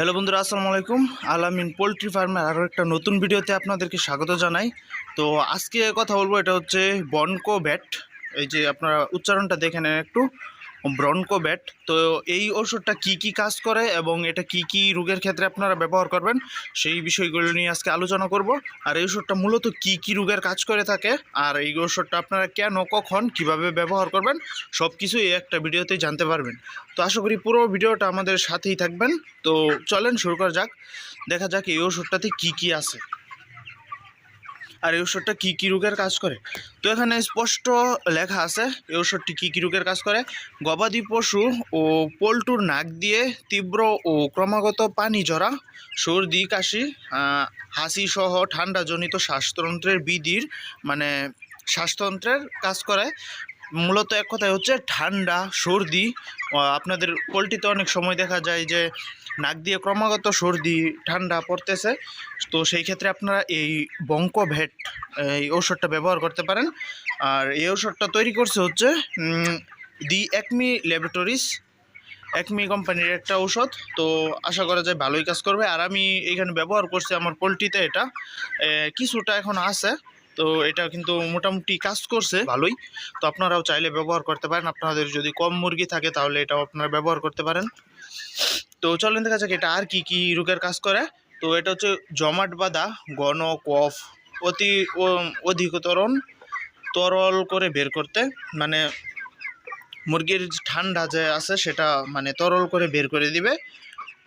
Hello বন্ধুরা, আসসালামু আলাইকুম। আলামিন পোলট্রি ফার্মের আরও একটা নতুন ভিডিওতে আপনাদেরকে স্বাগত জানাই। তো আজকে কথা বলব, এটা হচ্ছে বনকো ব্যাট এই যে আপনারা উচ্চারণটা দেখে নেন একটু। ব্রনকো ব্যাট। তো এই ওষুধটা কি কি কাজ করে এবং এটা কি কি রোগের ক্ষেত্রে আপনারা ব্যবহার করবেন, সেই বিষয়গুলো নিয়ে আজকে আলোচনা করব। আর এই ওষুধটা মূলত কি কি রোগের কাজ করে থাকে, আর এই ওষুধটা আপনারা কেন, কখন, কীভাবে ব্যবহার করবেন সব কিছু এই একটা ভিডিওতে জানতে পারবেন। তো আশা করি পুরো ভিডিওটা আমাদের সাথেই থাকবেন। তো চলেন শুরু করা যাক। দেখা যাক এই ওষুধটাতে কি কি আছে। আর এই ওষুধটা কী কী রোগের কাজ করে? তো এখানে স্পষ্ট লেখা আছে, এই ওষুধটি কী কী রোগের কাজ করে? গবাদি পশু ও পোলটুর নাক দিয়ে তীব্র ও ক্রমাগত পানি ঝরা সর্দি, কাশি হাসি সহ ঠান্ডাজনিত শ্বাসতন্ত্রের বিধির মানে শ্বাসতন্ত্রের কাজ করে। মূলত এক কথায় হচ্ছে ঠান্ডা, সর্দি আপনাদের পোলট্রিতে অনেক সময় দেখা যায় যে নাক দিয়ে ক্রমাগত সর্দি, ঠান্ডা পড়তেছে। তো সেই ক্ষেত্রে আপনারা এই বঙ্ক ভেট এই ঔষধটা ব্যবহার করতে পারেন। আর এই ঔষধটা তৈরি করছে হচ্ছে দি একমি ল্যাবরেটরিজ, একমি কোম্পানির একটা ঔষধ। তো আশা করা যায় ভালোই কাজ করবে। আর আমি এখানে ব্যবহার করছি আমার পোলট্রিতে এটা। কিছুটা এখন আছে। তো এটা কিন্তু মোটামুটি কাজ করছে, ভালোই। তো আপনারাও চাইলে ব্যবহার করতে পারেন। আপনাদের যদি কম মুরগি থাকে তাহলে এটাও আপনারা ব্যবহার করতে পারেন। তো চলেন দেখা যাক এটা আর কি কি রোগের কাজ করে। তো এটা হচ্ছে জমাট বাঁধা, গণ, কফ, অতি অধিকতরণ তরল করে বের করতে। মানে মুরগির ঠান্ডা যে আছে সেটা মানে তরল করে বের করে দিবে।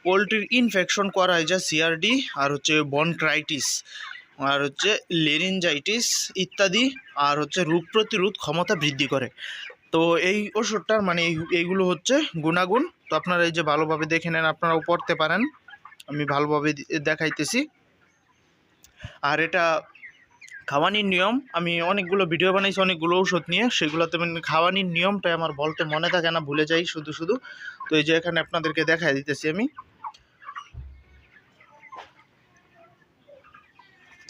পোলট্রির ইনফেকশন করায় যা সিআরডি আর হচ্ছে বনক্রাইটিস আর হচ্ছে লেরিনজাইটিস ইত্যাদি আর হচ্ছে রোগ প্রতিরোধ ক্ষমতা বৃদ্ধি করে। তো এই ওষুধটার মানে এই- এইগুলো হচ্ছে গুণাগুণ। তো আপনারা এই যে ভালোভাবে দেখে নেন, আপনারাও পড়তে পারেন। আমি ভালোভাবে দেখাইতেছি। আর এটা খাওয়ানির নিয়ম। আমি অনেকগুলো ভিডিও বানাইছি, অনেকগুলো ওষুধ নিয়ে। সেগুলোতে মানে খাওয়ানির নিয়মটাই আমার বলতে মনে থাকে না, ভুলে যাই শুধু শুধু। তো এই যে এখানে আপনাদেরকে দেখাই দিতেছি আমি।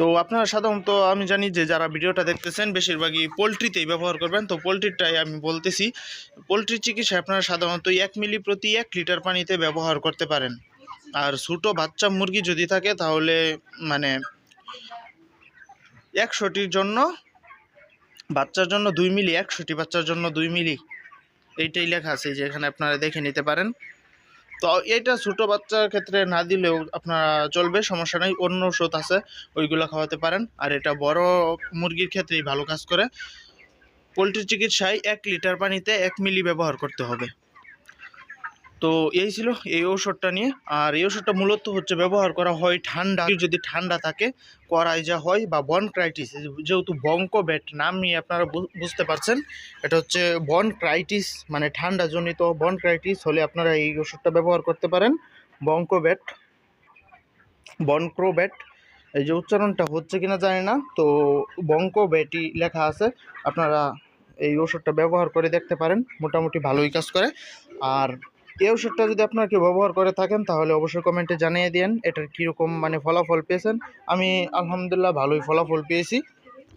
তো আপনারা সাধারণত, আমি জানি যে যারা ভিডিওটা দেখতেছেন, বেশিরভাগই পোলট্রিতেই ব্যবহার করবেন। তো পোলট্রিটাই আমি বলতেছি পোলট্রির চিকিৎসা আপনারা সাধারণত এক মিলি প্রতি এক লিটার পানিতে ব্যবহার করতে পারেন। আর ছোটো বাচ্চা মুরগি যদি থাকে, তাহলে মানে একশোটির জন্য, বাচ্চার জন্য দুই মিলি, একশোটি বাচ্চার জন্য দুই মিলি। এইটাই লেখা আছে, যে এখানে আপনারা দেখে নিতে পারেন। তো এটা ছোটো বাচ্চার ক্ষেত্রে না দিলেও আপনার চলবে, সমস্যা নেই। অন্য ওষুধ আছে, ওইগুলো খাওয়াতে পারেন। আর এটা বড় মুরগির ক্ষেত্রেই ভালো কাজ করে। পোলট্রি চিকিৎসায় এক লিটার পানিতে এক মিলি ব্যবহার করতে হবে। তো এই ছিল এই ঔষধটা নিয়ে। আর এই ওষুধটা মূলত হচ্ছে ব্যবহার করা হয় ঠান্ডা। যদি ঠান্ডা থাকে, করাই যা হয় বা বনক্রাইটিস যেহেতু বঙ্ক ব্যাট নাম নিয়ে আপনারা বুঝতে পারছেন, এটা হচ্ছে বনক্রাইটিস মানে ঠান্ডাজনিত বনক্রাইটিস হলে আপনারা এই ওষুধটা ব্যবহার করতে পারেন। বঙ্ক ব্যাট বনক্রো ব্যাট এই যে উচ্চারণটা হচ্ছে কিনা জানি না, তো বঙ্ক ব্যাটই লেখা আছে। আপনারা এই ওষুধটা ব্যবহার করে দেখতে পারেন, মোটামুটি ভালোই কাজ করে। আর এই ওষুধটা যদি আপনারা কেউ ব্যবহার করে থাকেন, তাহলে অবশ্যই কমেন্টে জানিয়ে দিন এটার কীরকম মানে ফলাফল পেয়েছেন। আমি আলহামদুলিল্লাহ ভালোই ফলাফল পেয়েছি।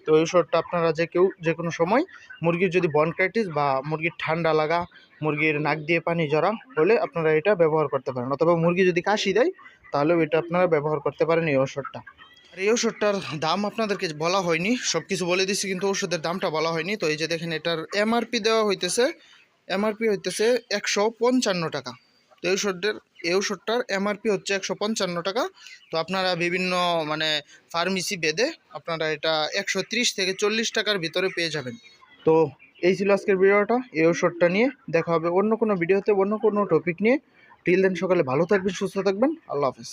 তো এই ওষুধটা আপনারা যে কেউ, যে কোনো সময় মুরগির যদি বনক্রাইটিস বা মুরগির ঠান্ডা লাগা, মুরগির নাক দিয়ে পানি জড়া হলে আপনারা এটা ব্যবহার করতে পারেন। অথবা মুরগি যদি কাশি দেয়, তাহলেও এটা আপনারা ব্যবহার করতে পারেন এই ওষুধটা আর এই ওষুধটার দাম আপনাদেরকে বলা হয়নি সব কিছু বলে দিচ্ছি কিন্তু ওষুধের দামটা বলা হয়নি। তো এই যে দেখেন, এটার এমআরপি দেওয়া হইতেছে এমআরপি হইতেছে একশো পঞ্চান্ন টাকা। তো এই ওষুধের এই ওষুধটার এমআরপি হচ্ছে একশো পঞ্চান্ন টাকা। তো আপনারা বিভিন্ন মানে ফার্মেসি বেদে আপনারা এটা একশো ত্রিশ থেকে চল্লিশ টাকার ভিতরে পেয়ে যাবেন। তো এই ছিল আজকের ভিডিওটা। এই ওষুধটা নিয়ে দেখা হবে অন্য কোনো ভিডিওতে, অন্য কোনো টপিক নিয়ে। টিল দেন সকালে ভালো থাকবেন, সুস্থ থাকবেন। আল্লাহ হাফেজ।